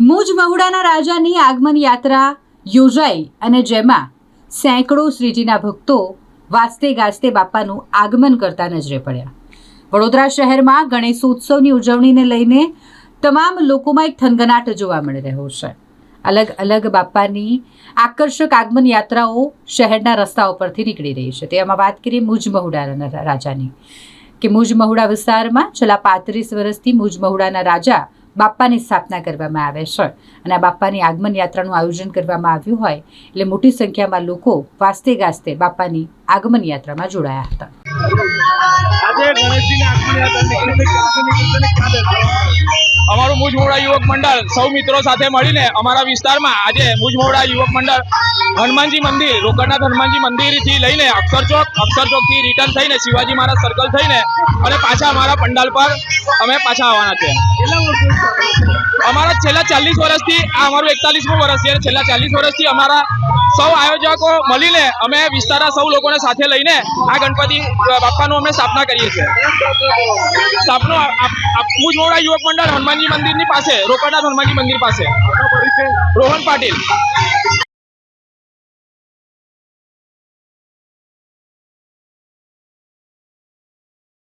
મુજ મહુડાના રાજાની આગમન યાત્રા યોજાઈ અને જેમાં સેંકડો શ્રીજીના ભક્તો વાસતે ગાજતે બાપાનું આગમન કરતા નજરે પડ્યા. વડોદરા શહેરમાં ગણેશોત્સવની ઉજવણીને લઈને તમામ લોકોમાં એક થનગનાટ જોવા મળી રહ્યો છે. અલગ અલગ બાપાની આકર્ષક આગમન યાત્રાઓ શહેરના રસ્તાઓ પરથી નીકળી રહી છે. તેમાં વાત કરીએ મુજ મહુડાના રાજાની. કે મુજ મહુડા વિસ્તારમાં છેલ્લા પાંત્રીસ વર્ષથી મુજ મહુડાના રાજા બાપ્પાની સ્થાપના કરવામાં આવે છે. અને આ બાપ્પાની આગમન યાત્રાનું આયોજન કરવામાં આવ્યું હોય, એટલે મોટી સંખ્યામાં લોકો વાસ્તે ગાસ્તે બાપ્પાની આગમન યાત્રામાં જોડાયા હતા. મુજમોડા યુવક મંડળ સૌ મિત્રો સાથે મળીને અમારા વિસ્તારમાં આજે મુજમોડા યુવક મંડળ હનુમાનજી મંદિર, રોકડનાથ હનુમાનજી મંદિરથી લઈને અક્ષર ચોક, અક્ષર ચોકથી રિટર્ન થઈને શિવાજી મહારાજ સર્કલ થઈને અને પાછા અમારા પંડાલ પર અમે પાછા આવવાના છે અમારા છેલ્લા ચાલીસ વર્ષથી, આ અમારું એકતાલીસમું વર્ષ છે છેલ્લા ચાલીસ વર્ષથી અમારા સૌ આયોજકો મળીને અમે વિસ્તારના સૌ લોકોને સાથે લઈને આ ગણપતિ બાપાનું અમે સ્થાપના કરીએ છીએ. સ્થાપનો મુજમોડા યુવક મંડળ હનુમાનજી મંદિરની પાસે રોકડા હનુમાનજી મંદિર પાસે. રોહન પાટીલ.